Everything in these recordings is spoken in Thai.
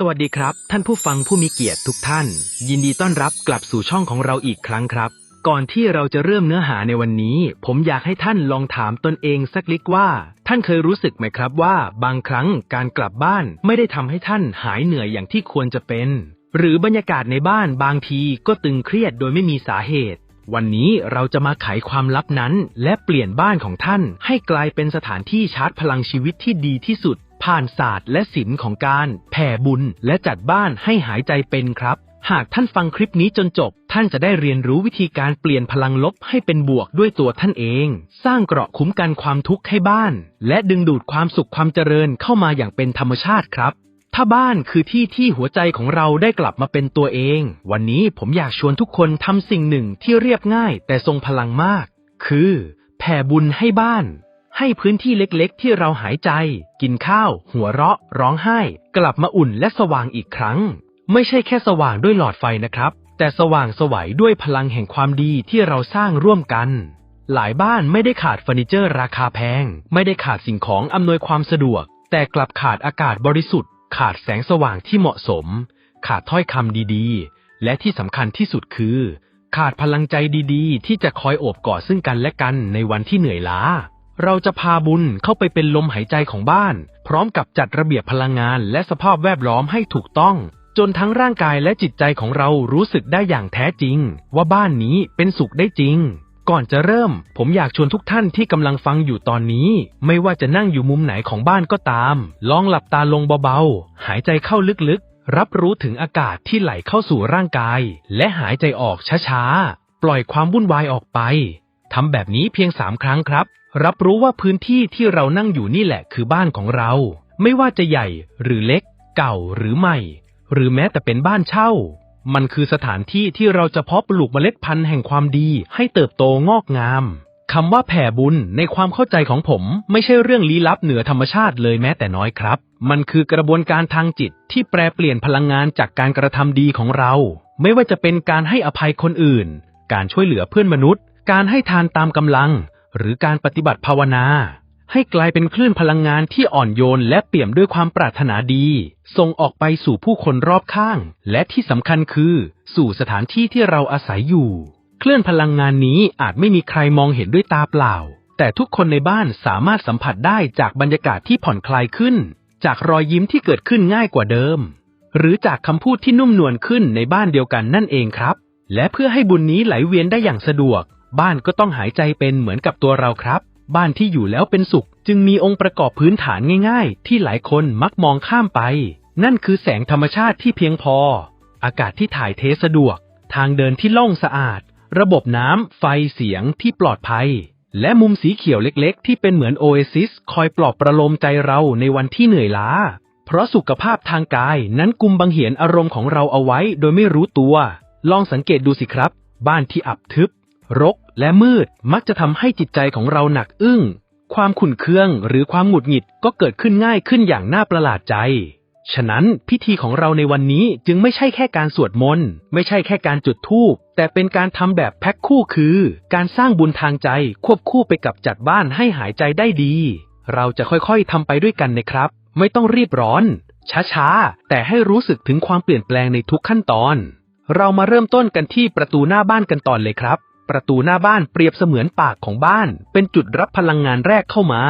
สวัสดีครับ ท่านผู้ฟังผู้มีเกียรติทุกท่าน ยินดีต้อนรับกลับสู่ช่องของเราอีกครั้งครับ ก่อนที่เราจะเริ่มเนื้อหาในวันนี้ ผมอยากให้ท่านลองถามตนเองสักลิกว่า ท่านเคยรู้สึกไหมครับว่า บางครั้งการกลับบ้านไม่ได้ทำให้ท่านหายเหนื่อยอย่างที่ควรจะเป็น หรือบรรยากาศในบ้านบางทีก็ตึงเครียดโดยไม่มีสาเหตุ วันนี้เราจะมาไขความลับนั้น และเปลี่ยนบ้านของท่าน ให้กลายเป็นสถานที่ชาร์จพลังชีวิตที่ดีที่สุด ผ่านศาสตร์และศิลป์ของการแผ่บุญและจัดบ้านให้หายใจเป็นครับ หากท่านฟังคลิปนี้จนจบ ท่านจะได้เรียนรู้วิธีการเปลี่ยนพลังลบให้เป็นบวกด้วยตัวท่านเอง สร้างเกราะคุ้มกันความทุกข์ให้บ้าน และดึงดูดความสุขความเจริญเข้ามาอย่างเป็นธรรมชาติครับ ถ้าบ้านคือที่ที่หัวใจของเราได้กลับมาเป็นตัวเอง วันนี้ผมอยากชวนทุกคนทำสิ่งหนึ่งที่เรียบง่ายแต่ทรงพลังมาก คือ แผ่บุญให้บ้าน ให้พื้นที่เล็กๆ ที่เราหายใจ กินข้าว หัวเราะ ร้องไห้ กลับมาอุ่นและสว่างอีกครั้ง ไม่ใช่แค่สว่างด้วยหลอดไฟนะครับ แต่สว่างสวัยด้วยพลังแห่งความดีที่เราสร้างร่วมกัน หลายบ้านไม่ได้ขาดเฟอร์นิเจอร์ราคาแพง ไม่ได้ขาดสิ่งของอำนวยความสะดวก แต่กลับขาดอากาศบริสุทธิ์ ขาดแสงสว่างที่เหมาะสม ขาดถ้อยคำดีๆ และที่สำคัญที่สุดคือ ขาดพลังใจดีๆ ที่จะคอยโอบกอดซึ่งกันและกันในวันที่เหนื่อยล้า เราจะพาบุญเข้าไปเป็นลมหายใจของบ้าน พร้อมกับจัดระเบียบพลังงานและสภาพแวดล้อมให้ถูกต้อง จนทั้งร่างกายและจิตใจของเรารู้สึกได้อย่างแท้จริง ว่าบ้านนี้เป็นสุขได้จริง ก่อนจะเริ่ม ผมอยากชวนทุกท่านที่กำลังฟังอยู่ตอนนี้ ไม่ว่าจะนั่งอยู่มุมไหนของบ้านก็ตาม ลองหลับตาลงเบาๆ หายใจเข้าลึกๆ รับรู้ถึงอากาศที่ไหลเข้าสู่ร่างกาย และหายใจออกช้าๆ ปล่อยความวุ่นวายออกไปทำแบบนี้เพียงสามครั้งครับรับรู้ว่าพื้นที่ที่เรานั่งอยู่นี่แหละคือบ้านของเรา ไม่ว่าจะใหญ่หรือเล็ก เก่าหรือใหม่ หรือแม้แต่เป็นบ้านเช่า มันคือสถานที่ที่เราจะเพาะปลูกเมล็ดพันธุ์แห่งความดีให้เติบโตงอกงามคำว่าแผ่บุญในความเข้าใจของผม ไม่ใช่เรื่องลี้ลับเหนือธรรมชาติเลยแม้แต่น้อยครับ มันคือกระบวนการทางจิตที่แปรเปลี่ยนพลังงานจากการกระทำดีของเรา ไม่ว่าจะเป็นการให้อภัยคนอื่น การช่วยเหลือเพื่อนมนุษย์ การให้ทานตามกำลัง หรือการปฏิบัติภาวนา ให้กลายเป็นคลื่นพลังงานที่อ่อนโยนและเปี่ยมด้วยความปรารถนาดี ส่งออกไปสู่ผู้คนรอบข้าง และที่สำคัญคือ สู่สถานที่ที่เราอาศัยอยู่ คลื่นพลังงานนี้อาจไม่มีใครมองเห็นด้วยตาเปล่า แต่ทุกคนในบ้านสามารถสัมผัสได้จากบรรยากาศที่ผ่อนคลายขึ้น จากรอยยิ้มที่เกิดขึ้นง่ายกว่าเดิม หรือจากคำพูดที่นุ่มนวลขึ้นในบ้านเดียวกันนั่นเองครับ และเพื่อให้บุญนี้ไหลเวียนได้อย่างสะดวก บ้านก็ต้องหายใจเป็นเหมือนกับตัวเราครับ บ้านที่อยู่แล้วเป็นสุข จึงมีองค์ประกอบพื้นฐานง่าย ๆ ที่หลายคนมักมองข้ามไป นั่นคือแสงธรรมชาติที่เพียงพอ อากาศที่ถ่ายเทสะดวก ทางเดินที่โล่งสะอาด ระบบน้ำไฟเสียงที่ปลอดภัย และมุมสีเขียวเล็กๆ ที่เป็นเหมือนโอเอซิสคอยปลอบประโลมใจเราในวันที่เหนื่อยล้า เพราะสุขภาพทางกายนั้นกุมบังเหียนอารมณ์ของเราเอาไว้โดยไม่รู้ตัว ลองสังเกตดูสิครับ บ้านที่อับทึบ รกและมืดมักจะทำให้จิตใจของเราหนักอึ้ง ความขุ่นเคืองหรือความหงุดหงิดก็เกิดขึ้นง่ายขึ้นอย่างน่าประหลาดใจ ฉะนั้นพิธีของเราในวันนี้จึงไม่ใช่แค่การสวดมนต์ไม่ใช่แค่การจุดธูปแต่เป็นการทำแบบแพ็คคู่คือ การสร้างบุญทางใจควบคู่ไปกับจัดบ้านให้หายใจได้ดี เราจะค่อยๆทำไปด้วยกันนะครับ ไม่ต้องรีบร้อน ช้าๆ แต่ให้รู้สึกถึงความเปลี่ยนแปลงในทุกขั้นตอน เรามาเริ่มต้นกันที่ประตูหน้าบ้านกันตอนเลยครับ ประตูหน้าบ้านเปรียบเสมือนปากของบ้าน เป็นจุดรับพลังงานแรกเข้ามา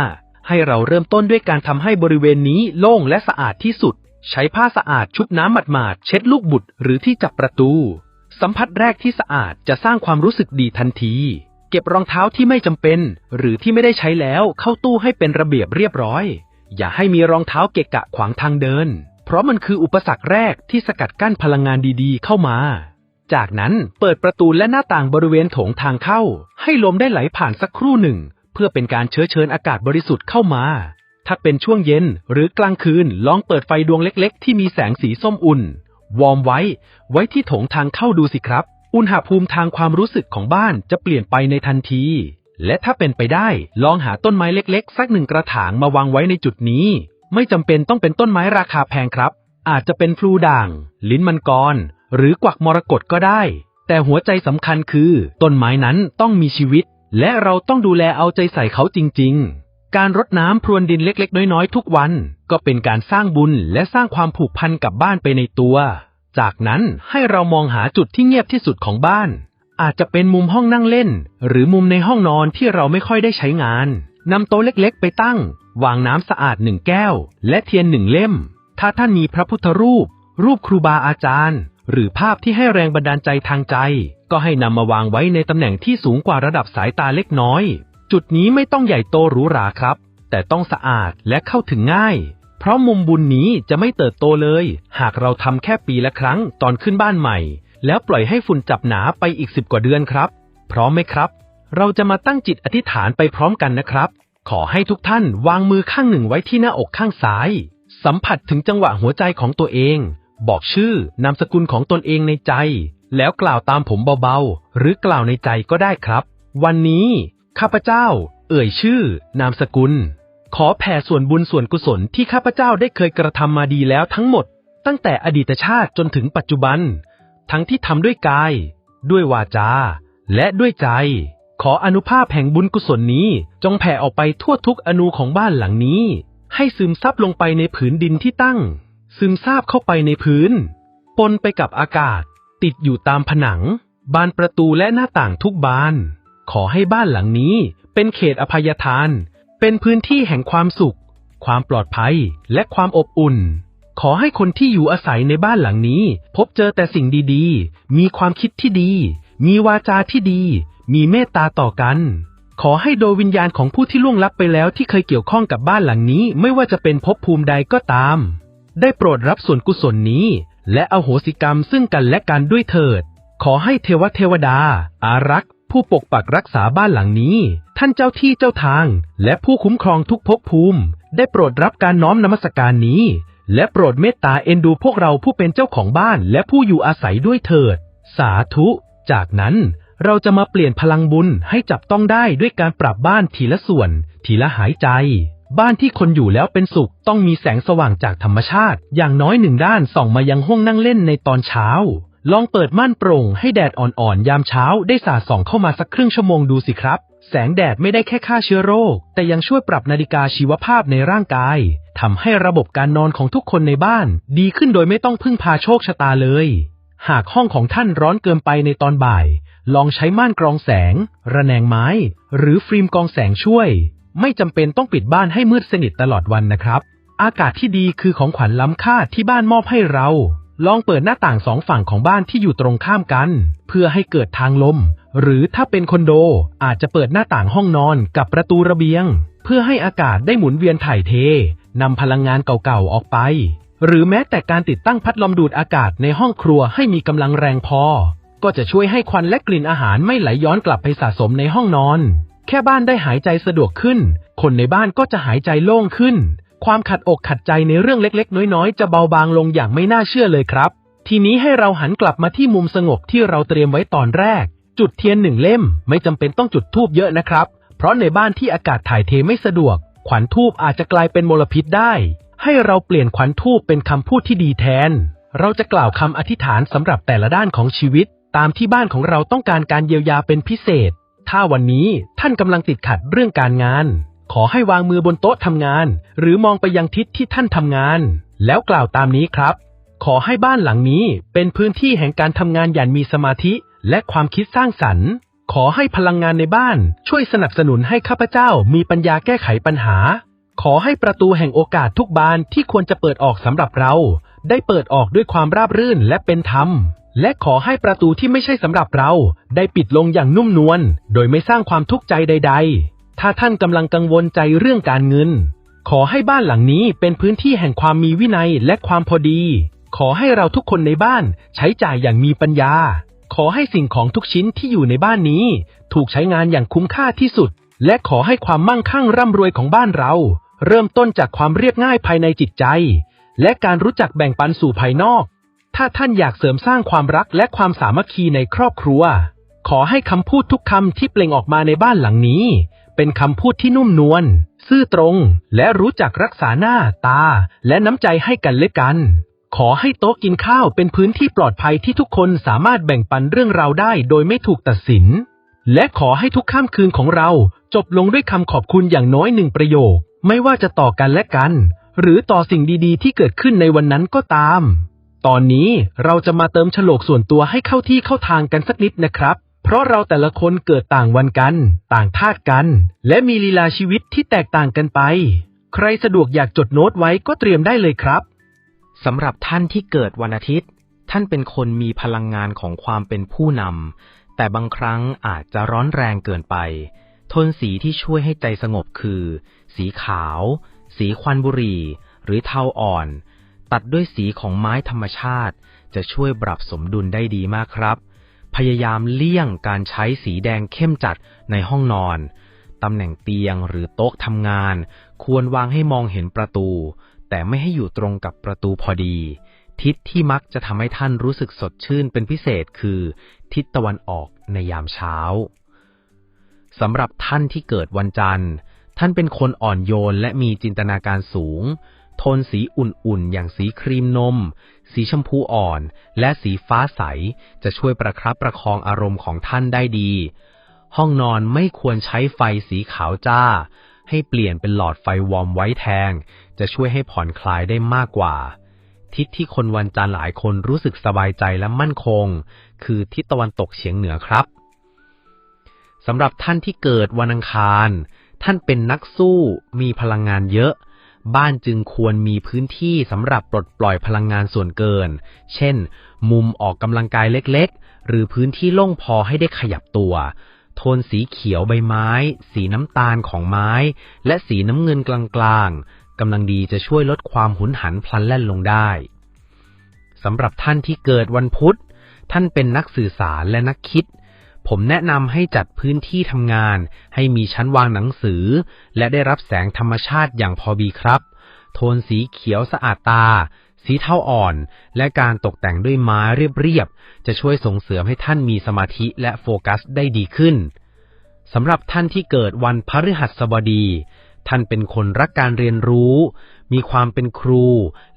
ให้เราเริ่มต้นด้วยการทำให้บริเวณนี้โล่งและสะอาดที่สุด ใช้ผ้าสะอาดชุบน้ำหมาดๆเช็ดลูกบุตรหรือที่จับประตู สัมผัสแรกที่สะอาดจะสร้างความรู้สึกดีทันที เก็บรองเท้าที่ไม่จำเป็น หรือที่ไม่ได้ใช้แล้วเข้าตู้ให้เป็นระเบียบเรียบร้อย อย่าให้มีรองเท้าเกะกะขวางทางเดิน เพราะมันคืออุปสรรคแรกที่สกัดกั้นพลังงานดีๆ เข้ามา จากนั้นเปิดประตูและหน้าต่างบริเวณโถงทางเข้า ให้ลมได้ไหลผ่านสักครู่หนึ่ง เพื่อเป็นการเชื้อเชิญอากาศบริสุทธิ์เข้ามา ถ้าเป็นช่วงเย็นหรือกลางคืนลองเปิดไฟดวงเล็กๆ ที่มีแสงสีส้มอุ่น วอร์มไว้ ไว้ที่โถงทางเข้าดูสิครับ อุณหภูมิทางความรู้สึกของบ้านจะเปลี่ยนไปในทันที และถ้าเป็นไปได้ลองหาต้นไม้เล็กๆ สักหนึ่งกระถางมาวางไว้ในจุดนี้ ไม่จำเป็นต้องเป็นต้นไม้ราคาแพงครับ อาจจะเป็นพลูด่าง ลิ้นมังกร หรือกวักมรกตก็ได้ แต่หัวใจสำคัญคือ ต้นไม้นั้นต้องมีชีวิต และเราต้องดูแลเอาใจใส่เขาจริง ๆ การรดน้ำพรวนดินเล็ก ๆ น้อย ๆ ทุกวัน ก็เป็นการสร้างบุญและสร้างความผูกพันกับบ้านไปในตัว จากนั้นให้เรามองหาจุดที่เงียบที่สุดของบ้าน อาจจะเป็นมุมห้องนั่งเล่น หรือมุมในห้องนอนที่เราไม่ค่อยได้ใช้งานนำโต๊ะเล็กๆ ไปตั้ง วางน้ำสะอาดหนึ่งแก้ว และเทียนหนึ่งเล่ม ถ้าท่านมีพระพุทธรูป รูปครูบาอาจารย์ หรือภาพที่ให้แรงบันดาลใจทางใจ ก็ให้นำมาวางไว้ในตำแหน่งที่สูงกว่าระดับสายตาเล็กน้อย จุดนี้ไม่ต้องใหญ่โตหรูหราครับ แต่ต้องสะอาดและเข้าถึงง่าย เพราะมุมบุญนี้จะไม่เติบโตเลย หากเราทำแค่ปีละครั้งตอนขึ้นบ้านใหม่ แล้วปล่อยให้ฝุ่นจับหนาไปอีกสิบกว่าเดือนครับ พร้อมไหมครับ เราจะมาตั้งจิตอธิษฐานไปพร้อมกันนะครับ ขอให้ทุกท่านวางมือข้างหนึ่งไว้ที่หน้าอกข้างซ้าย สัมผัสถึงจังหวะหัวใจของตัวเอง บอกชื่อนามสกุลของตนเองในใจ แล้วกล่าวตามผมเบาๆ หรือกล่าวในใจก็ได้ครับ วันนี้ ข้าพเจ้า เอ่ยชื่อ นามสกุล ขอแผ่ส่วนบุญส่วนกุศลที่ข้าพเจ้าได้เคยกระทำมาดีแล้วทั้งหมด ตั้งแต่อดีตชาติจนถึงปัจจุบัน ทั้งที่ทำด้วยกาย ด้วยวาจา และด้วยใจ ขออนุภาพแห่งบุญกุศลนี้ จงแผ่ออกไปทั่วทุกอนูของบ้านหลังนี้ ให้ซึมซับลงไปในผืนดินที่ตั้ง ซึมซาบเข้าไปในพื้น ปนไปกับอากาศ ติดอยู่ตามผนัง บานประตูและหน้าต่างทุกบาน ขอให้บ้านหลังนี้เป็นเขตอภัยทาน เป็นพื้นที่แห่งความสุข ความปลอดภัยและความอบอุ่น ขอให้คนที่อยู่อาศัยในบ้านหลังนี้ พบเจอแต่สิ่งดีๆ มีความคิดที่ดี มีวาจาที่ดี มีเมตตาต่อกันขอให้โดยวิญญาณของผู้ที่ล่วงลับไปแล้วที่เคยเกี่ยวข้องกับบ้านหลังนี้ ไม่ว่าจะเป็นภพภูมิใดก็ตาม ได้โปรดรับส่วนกุศลนี้ และอโหสิกรรมซึ่งกันและกันด้วยเถิด ขอให้เทวเทวดา อารักษ์ ผู้ปกปักรักษาบ้านหลังนี้ ท่านเจ้าที่เจ้าทาง และผู้คุ้มครองทุกภพภูมิ ได้โปรดรับการน้อมนมัสการนี้ และโปรดเมตตาเอ็นดูพวกเราผู้เป็นเจ้าของบ้านและผู้อยู่อาศัยด้วยเถิด สาธุ จากนั้นเราจะมาเปลี่ยนพลังบุญให้จับต้องได้ด้วยการปรับบ้านทีละส่วน ทีละหายใจ บ้านที่คนอยู่แล้วเป็นสุข ต้องมีแสงสว่างจากธรรมชาติ อย่างน้อยหนึ่งด้านส่องมายังห้องนั่งเล่นในตอนเช้า ลองเปิดม่านโปร่งให้แดดอ่อนๆ ยามเช้าได้สาดส่องเข้ามาสักครึ่งชั่วโมงดูสิครับ แสงแดดไม่ได้แค่ฆ่าเชื้อโรค แต่ยังช่วยปรับนาฬิกาชีวภาพในร่างกายทำให้ระบบการนอนของทุกคนในบ้าน ดีขึ้นโดยไม่ต้องพึ่งพาโชคชะตาเลย หากห้องของท่านร้อนเกินไปในตอนบ่าย ลองใช้ม่านกรองแสง ระแนงไม้ หรือฟิล์มกรองแสงช่วย ไม่จำเป็นต้องปิดบ้านให้มืดสนิทตลอดวันนะครับ อากาศที่ดีคือของขวัญล้ำค่าที่บ้านมอบให้เรา ลองเปิดหน้าต่างสองฝั่งของบ้านที่อยู่ตรงข้ามกัน เพื่อให้เกิดทางลม หรือถ้าเป็นคอนโดอาจจะเปิดหน้าต่างห้องนอนกับประตูระเบียง เพื่อให้อากาศได้หมุนเวียนถ่ายเทนำพลังงานเก่าๆออกไป หรือแม้แต่การติดตั้งพัดลมดูดอากาศในห้องครัวให้มีกำลังแรงพอ ก็จะช่วยให้ควันและกลิ่นอาหารไม่ไหลย้อนกลับไปสะสมในห้องนอน แค่บ้านได้หายใจสะดวกขึ้น คนในบ้านก็จะหายใจโล่งขึ้น ความขัดอกขัดใจในเรื่องเล็กๆ น้อยๆ จะเบาบางลงอย่างไม่น่าเชื่อเลยครับ ทีนี้ให้เราหันกลับมาที่มุมสงบที่เราเตรียมไว้ตอนแรก จุดเทียนหนึ่งเล่มไม่จำเป็นต้องจุดธูปเยอะนะครับ เพราะในบ้านที่อากาศถ่ายเทไม่สะดวก ขวัญทูบอาจจะกลายเป็นมลพิษได้ ให้เราเปลี่ยนขวัญทูบเป็นคำพูดที่ดีแทน เราจะกล่าวคำอธิษฐานสำหรับแต่ละด้านของชีวิต ตามที่บ้านของเราต้องการการเยียวยาเป็นพิเศษ ถ้าวันนี้ท่านกำลังติดขัดเรื่องการงาน ขอให้วางมือบนโต๊ะทำงาน หรือมองไปยังทิศที่ท่านทำงาน แล้วกล่าวตามนี้ครับ ขอให้บ้านหลังนี้เป็นพื้นที่แห่งการทำงานอย่างมีสมาธิ และความคิดสร้างสรรค์ ขอให้พลังงานในบ้าน ช่วยสนับสนุนให้ข้าพเจ้ามีปัญญาแก้ไขปัญหา ขอให้ประตูแห่งโอกาสทุกบานที่ควรจะเปิดออกสำหรับเรา ได้เปิดออกด้วยความราบรื่นและเป็นธรรม และขอให้ประตูที่ไม่ใช่สำหรับเรา ได้ปิดลงอย่างนุ่มนวลโดยไม่สร้างความทุกข์ใจใด ๆ ถ้าท่านกำลังกังวลใจเรื่องการเงิน ขอให้บ้านหลังนี้เป็นพื้นที่แห่งความมีวินัยและความพอดี ขอให้เราทุกคนในบ้านใช้จ่ายอย่างมีปัญญา ขอให้สิ่งของทุกชิ้นที่อยู่ในบ้านนี้ ถูกใช้งานอย่างคุ้มค่าที่สุด และขอให้ความมั่งคั่งร่ำรวยของบ้านเรา เริ่มต้นจากความเรียบง่ายภายในจิตใจ และการรู้จักแบ่งปันสู่ภายนอก ถ้าท่านอยากเสริมสร้างความรักและความสามัคคีในครอบครัว ขอให้คำพูดทุกคำที่เปล่งออกมาในบ้านหลังนี้ เป็นคำพูดที่นุ่มนวลซื่อตรง และรู้จักรักษาหน้าตา และน้ำใจให้กันและกัน ขอให้โต๊ะกินข้าวเป็นพื้นที่ปลอดภัยที่ทุกคนสามารถแบ่งปันเรื่องราวได้โดยไม่ถูกตัดสิน และขอให้ทุกค่ำคืนของเราจบลงด้วยคำขอบคุณอย่างน้อยหนึ่งประโยค ไม่ว่าจะต่อกันและกัน หรือต่อสิ่งดีๆ ที่เกิดขึ้นในวันนั้นก็ตาม ตอนนี้เราจะมาเติมฉลกส่วนตัวให้เข้าที่เข้าทางกันสักนิดนะครับ เพราะเราแต่ละคนเกิดต่างวันกัน ต่างธาตุกัน และมีลีลาชีวิตที่แตกต่างกันไป ใครสะดวกอยากจดโน้ตไว้ก็เตรียมได้เลยครับสำหรับท่านที่เกิดวันอาทิตย์ ท่านเป็นคนมีพลังงานของความเป็นผู้นำแต่บางครั้งอาจจะร้อนแรงเกินไป โทนสีที่ช่วยให้ใจสงบคือ สีขาว สีควันบุหรี่ หรือเทาอ่อน ตัดด้วยสีของไม้ธรรมชาติ จะช่วยปรับสมดุลได้ดีมากครับ พยายามเลี่ยงการใช้สีแดงเข้มจัดในห้องนอนตำแหน่งเตียงหรือโต๊ะทำงาน ควรวางให้มองเห็นประตู แต่ไม่ให้อยู่ตรงกับประตูพอดี ทิศที่มักจะทำให้ท่านรู้สึกสดชื่นเป็นพิเศษคือ ทิศตะวันออกในยามเช้าสำหรับท่านที่เกิดวันจันทร์ ท่านเป็นคนอ่อนโยนและมีจินตนาการสูง โทนสีอุ่นๆ อย่างสีครีมนม สีชมพูอ่อน และสีฟ้าใส จะช่วยประครับประคองอารมณ์ของท่านได้ดี ห้องนอนไม่ควรใช้ไฟสีขาวจ้า ให้เปลี่ยนเป็นหลอดไฟวอร์มไว้แทงจะช่วยให้ผ่อนคลายได้มากกว่า ทิศที่คนวันจันทร์หลายคนรู้สึกสบายใจและมั่นคง คือทิศตะวันตกเฉียงเหนือครับสำหรับท่านที่เกิดวันอังคาร ท่านเป็นนักสู้ มีพลังงานเยอะ บ้านจึงควรมีพื้นที่สำหรับปลดปล่อยพลังงานส่วนเกิน เช่น มุมออกกำลังกายเล็กๆ หรือพื้นที่โล่งพอให้ได้ขยับตัว โทนสีเขียวใบไม้ สีน้ำตาลของไม้ และสีน้ำเงินกลางๆกำลังดีจะช่วยลดความหุนหันพลันแล่นลงได้สำหรับท่านที่เกิดวันพุธ ท่านเป็นนักสื่อสารและนักคิด ผมแนะนำให้จัดพื้นที่ทำงาน ให้มีชั้นวางหนังสือ และได้รับแสงธรรมชาติอย่างพอบีครับ โทนสีเขียวสะอาดตา สีเทาอ่อน และการตกแต่งด้วยไม้เรียบๆ จะช่วยส่งเสริมให้ท่านมีสมาธิและโฟกัสได้ดีขึ้นสำหรับท่านที่เกิดวันพฤหัสบดี ท่านเป็นคนรักการเรียนรู้ มีความเป็นครู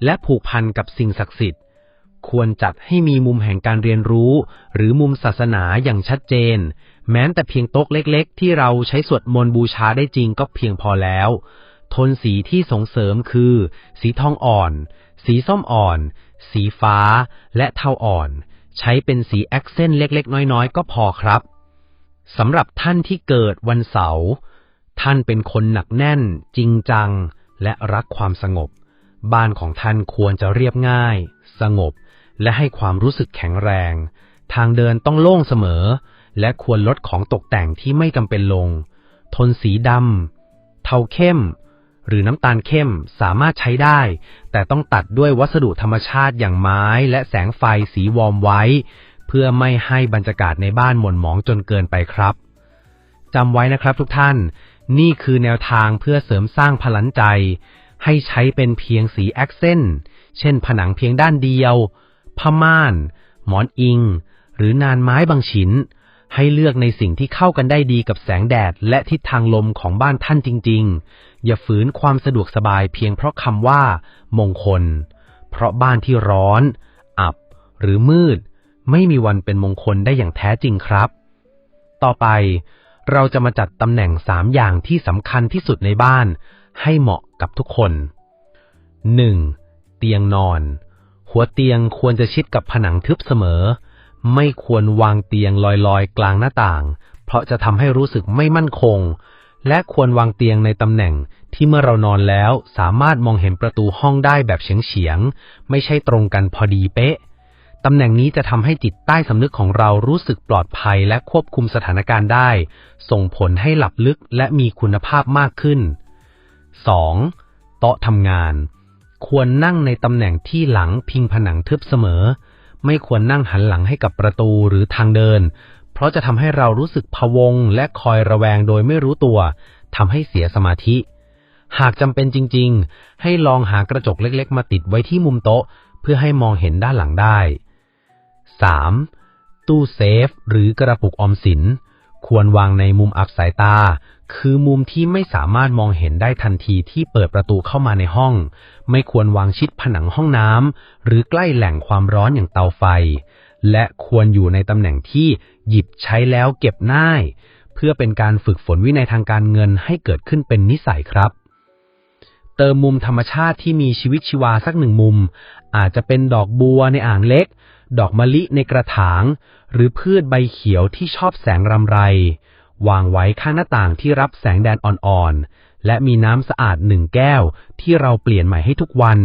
และผูกพันกับสิ่งศักดิ์สิทธิ์ ควรจัดให้มีมุมแห่งการเรียนรู้ หรือมุมศาสนาอย่างชัดเจน แม้แต่เพียงโต๊ะเล็กๆ ที่เราใช้สวดมนต์บูชาได้จริงก็เพียงพอแล้ว โทนสีที่ส่งเสริมคือ สีทองอ่อน สีส้มอ่อน สีฟ้า และเทาอ่อน ใช้เป็นสีแอคเซนต์เล็กๆ น้อยๆ ก็พอครับสำหรับท่านที่เกิดวันเสาร์ท่านเป็นคนหนักแน่น จริงจัง และรักความสงบ บ้านของท่านควรจะเรียบง่าย สงบ และให้ความรู้สึกแข็งแรง ทางเดินต้องโล่งเสมอ และควรลดของตกแต่งที่ไม่จำเป็นลง ทนสีดำเทาเข้ม หรือน้ำตาลเข้มสามารถใช้ได้ แต่ต้องตัดด้วยวัสดุธรรมชาติอย่างไม้และแสงไฟสีวอมไว้ เพื่อไม่ให้บรรยากาศในบ้านหม่นหมองจนเกินไปครับจำไว้นะครับทุกท่าน นี่คือแนวทางเพื่อเสริมสร้างพลันใจ ให้ใช้เป็นเพียงสีแอคเซนต์เช่นผนังเพียงด้านเดียว ม่าน หมอนอิง หรือนานไม้บางชิ้น ให้เลือกในสิ่งที่เข้ากันได้ดีกับแสงแดดและทิศทางลมของบ้านท่านจริง ๆ อย่าฝืนความสะดวกสบายเพียงเพราะคำว่า มงคล เพราะบ้านที่ร้อน อับ หรือมืด ไม่มีวันเป็นมงคลได้อย่างแท้จริงครับ ต่อไปเราจะมาจัดตำแหน่งสามอย่างที่สำคัญที่สุดในบ้าน ให้เหมาะกับทุกคน 1. เตียงนอน หัวเตียงควรจะชิดกับผนังทึบเสมอ ไม่ควรวางเตียงลอยๆ กลางหน้าต่าง เพราะจะทำให้รู้สึกไม่มั่นคง และควรวางเตียงในตำแหน่งที่เมื่อเรานอนแล้วสามารถมองเห็นประตูห้องได้แบบเฉียงๆ ไม่ใช่ตรงกันพอดีเป๊ะ ตำแหน่งนี้จะทำให้จิตใต้สำนึกของเรารู้สึกปลอดภัยและควบคุมสถานการณ์ได้ ส่งผลให้หลับลึกและมีคุณภาพมากขึ้น 2. โต๊ะทำงาน ควรนั่งในตำแหน่งที่หลังพิงผนังทึบเสมอ ไม่ควรนั่งหันหลังให้กับประตูหรือทางเดิน เพราะจะทำให้เรารู้สึกพะวง และคอยระแวงโดยไม่รู้ตัวทำให้เสียสมาธิ หากจำเป็นจริง ๆ ให้ลองหากระจกเล็กๆ มาติดไว้ที่มุมโต๊ะ เพื่อให้มองเห็นด้านหลังได้ 3. ตู้เซฟ หรือกระปุกออมสิน ควรวางในมุมอับสายตา คือมุมที่ไม่สามารถมองเห็นได้ทันทีที่เปิดประตูเข้ามาในห้อง ไม่ควรวางชิดผนังห้องน้ำหรือใกล้แหล่งความร้อนอย่างเตาไฟ และควรอยู่ในตำแหน่งที่หยิบใช้แล้วเก็บง่าย เพื่อเป็นการฝึกฝนวินัยทางการเงินให้เกิดขึ้นเป็นนิสัยครับ เติมมุมธรรมชาติที่มีชีวิตชีวาสักหนึ่งมุม อาจจะเป็นดอกบัวในอ่างเล็ก ดอกมะลิในกระถาง หรือพืชใบเขียวที่ชอบแสงรำไร วางไว้ข้างหน้าต่างที่รับแสงแดดอ่อนๆ และมีน้ำสะอาดหนึ่งแก้วที่เราเปลี่ยนใหม่ให้ทุกวัน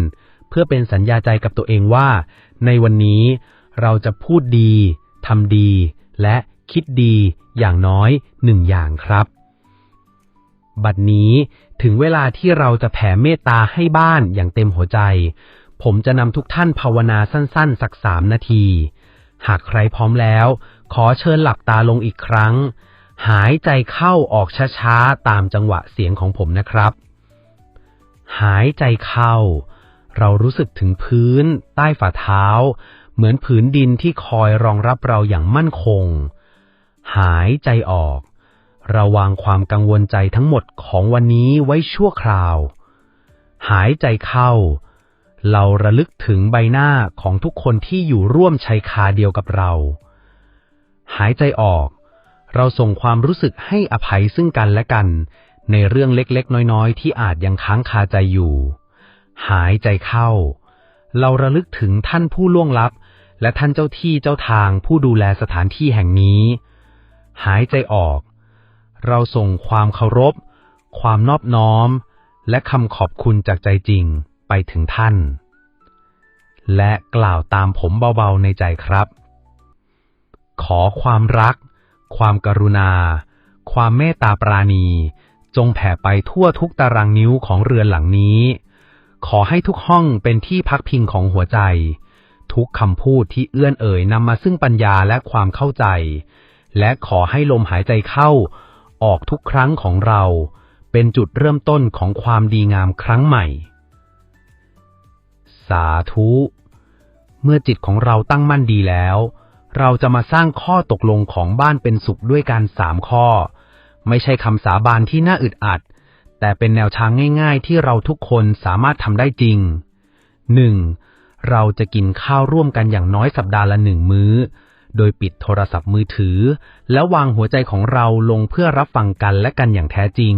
เพื่อเป็นสัญญาใจกับตัวเองว่า ในวันนี้เราจะพูดดีทำดี และคิดดีอย่างน้อยหนึ่งอย่างครับ บัดนี้ถึงเวลาที่เราจะแผ่เมตตาให้บ้านอย่างเต็มหัวใจ ผมจะนำทุกท่านภาวนาสั้นๆ สักสามนาที หากใครพร้อมแล้ว ขอเชิญหลับตาลงอีกครั้ง หายใจเข้าออกช้าๆ ตามจังหวะเสียงของผมนะครับ หายใจเข้า เรารู้สึกถึงพื้น ใต้ฝ่าเท้า เหมือนผืนดินที่คอยรองรับเราอย่างมั่นคง หายใจออกระวางความกังวลใจทั้งหมดของวันนี้ไว้ชั่วคราว หายใจเข้า เราระลึกถึงใบหน้าของทุกคนที่อยู่ร่วมชายคาเดียวกับเรา หายใจออก เราส่งความรู้สึกให้อภัยซึ่งกันและกัน ในเรื่องเล็กๆ น้อยๆ ที่อาจยังค้างคาใจอยู่ หายใจเข้า เราระลึกถึงท่านผู้ล่วงลับ และท่านเจ้าที่เจ้าทางผู้ดูแลสถานที่แห่งนี้ หายใจออก เราส่งความเคารพ ความนอบน้อม และคำขอบคุณจากใจจริงไปถึงท่าน และกล่าวตามผมเบาๆในใจครับ ขอความรัก ความกรุณา ความเมตตาปราณี จงแผ่ไปทั่วทุกตารางนิ้วของเรือนหลังนี้ ขอให้ทุกห้องเป็นที่พักพิงของหัวใจ ทุกคำพูดที่เอื้อนเอ่ยนำมาซึ่งปัญญาและความเข้าใจ และขอให้ลมหายใจเข้า ออกทุกครั้งของเรา เป็นจุดเริ่มต้นของความดีงามครั้งใหม่ สาธุ เมื่อจิตของเราตั้งมั่นดีแล้ว เราจะมาสร้างข้อตกลงของบ้านเป็นสุขด้วยการสามข้อ ไม่ใช่คำสาบานที่น่าอึดอัด แต่เป็นแนวทางง่ายๆ ที่เราทุกคนสามารถทำได้จริง 1. เราจะกินข้าวร่วมกันอย่างน้อยสัปดาห์ละหนึ่งมื้อ โดยปิดโทรศัพท์มือถือ แล้ววางหัวใจของเราลงเพื่อรับฟังกันและกันอย่างแท้จริง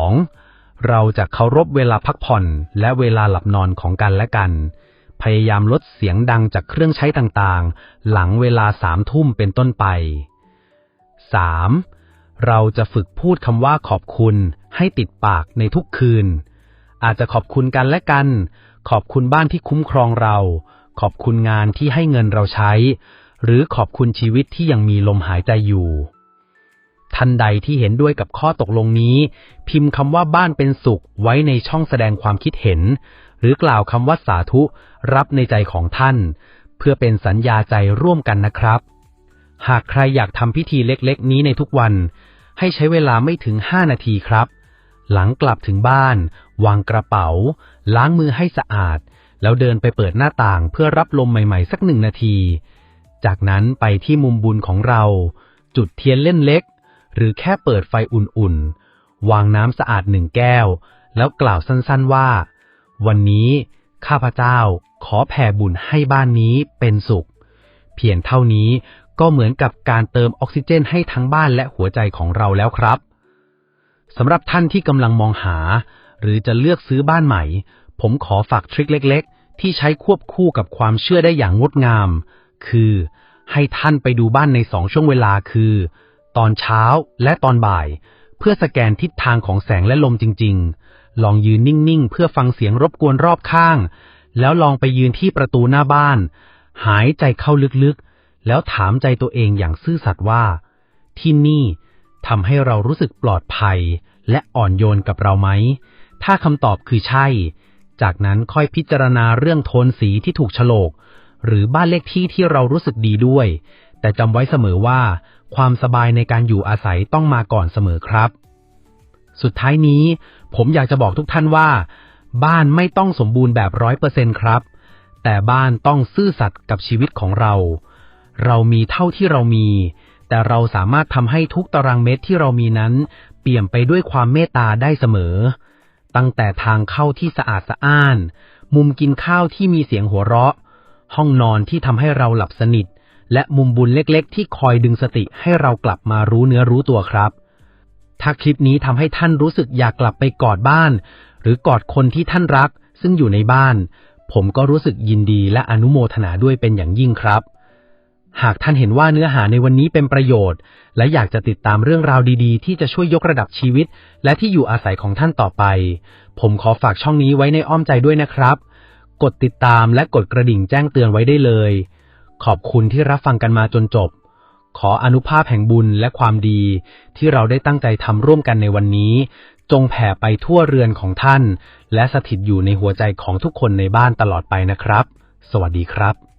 2. เราจะเคารพเวลาพักผ่อนและเวลาหลับนอนของกันและกัน พยายามลดเสียงดังจากเครื่องใช้ต่างๆ หลังเวลาสามทุ่มเป็นต้นไป 3. เราจะฝึกพูดคำว่าขอบคุณให้ติดปากในทุกคืน อาจจะขอบคุณกันและกัน ขอบคุณบ้านที่คุ้มครองเรา ขอบคุณงานที่ให้เงินเราใช้ หรือขอบคุณชีวิตที่ยังมีลมหายใจอยู่ท่านใดที่เห็นด้วยกับข้อตกลงนี้ พิมพ์คำว่าบ้านเป็นสุขไว้ในช่องแสดงความคิดเห็น รือกล่าวคำว่าสาธุรับในใจของท่าน เพื่อเป็นสัญญาใจร่วมกันนะครับ หากใครอยากทำพิธีเล็กๆ นี้ในทุกวัน ให้ใช้เวลาไม่ถึง 5 นาทีครับ หลังกลับถึงบ้าน วางกระเป๋า ล้างมือให้สะอาด แล้วเดินไปเปิดหน้าต่างเพื่อรับลมใหม่ๆ สักหนึ่งนาที จากนั้นไปที่มุมบุญของเรา จุดเทียนเล่นเล็ก หรือแค่เปิดไฟอุ่นๆ วางน้ำสะอาดหนึ่งแก้ว แล้วกล่าวสั้นๆว่า วันนี้ข้าพเจ้าขอแผ่บุญให้บ้านนี้เป็นสุข เพียงเท่านี้ก็เหมือนกับการเติมออกซิเจนให้ทั้งบ้านและหัวใจของเราแล้วครับสำหรับท่านที่กำลังมองหา หรือจะเลือกซื้อบ้านใหม่ ผมขอฝากทริคเล็ก ๆ ที่ใช้ควบคู่กับความเชื่อได้อย่างงดงาม คือ ให้ท่านไปดูบ้านในสองช่วงเวลาคือ ตอนเช้าและตอนบ่าย เพื่อสแกนทิศทางของแสงและลมจริง ๆ ลองยืนนิ่งๆ เพื่อฟังเสียงรบกวนรอบข้าง แล้วลองไปยืนที่ประตูหน้าบ้าน หายใจเข้าลึกๆ แล้วถามใจตัวเองอย่างซื่อสัตย์ว่า ที่นี่ทำให้เรารู้สึกปลอดภัย และอ่อนโยนกับเราไหม ถ้าคำตอบคือใช่ จากนั้นค่อยพิจารณาเรื่องโทนสีที่ถูกฉลก หรือบ้านเลขที่ที่เรารู้สึกดีด้วย แต่จำไว้เสมอว่า ความสบายในการอยู่อาศัยต้องมาก่อนเสมอครับ สุดท้ายนี้ ผมอยากจะบอกทุกท่านว่า บ้านไม่ต้องสมบูรณ์แบบร้อยเปอร์เซ็นครับ แต่บ้านต้องซื่อสัตย์กับชีวิตของเรา เรามีเท่าที่เรามี แต่เราสามารถทำให้ทุกตารางเมตรที่เรามีนั้น เปี่ยมไปด้วยความเมตตาได้เสมอ ตั้งแต่ทางเข้าที่สะอาดสะอ้าน มุมกินข้าวที่มีเสียงหัวเราะ ห้องนอนที่ทำให้เราหลับสนิท และมุมบุญเล็กๆ ที่คอยดึงสติให้เรากลับมารู้เนื้อรู้ตัวครับ ถ้าคลิปนี้ทำให้ท่านรู้สึกอยากกลับไปกอดบ้าน หรือกอดคนที่ท่านรัก ซึ่งอยู่ในบ้าน ผมก็รู้สึกยินดีและอนุโมทนาด้วยเป็นอย่างยิ่งครับ หากท่านเห็นว่าเนื้อหาในวันนี้เป็นประโยชน์ และอยากจะติดตามเรื่องราวดีๆ ที่จะช่วยยกระดับชีวิต และที่อยู่อาศัยของท่านต่อไป ผมขอฝากช่องนี้ไว้ในอ้อมใจด้วยนะครับ กดติดตามและกดกระดิ่งแจ้งเตือนไว้ได้เลย ขอบคุณที่รับฟังกันมาจนจบ ขออนุภาพแห่งบุญและความดี ที่เราได้ตั้งใจทำร่วมกันในวันนี้ จงแผ่ไปทั่วเรือนของท่าน และสถิตอยู่ในหัวใจของทุกคนในบ้านตลอดไปนะครับ สวัสดีครับ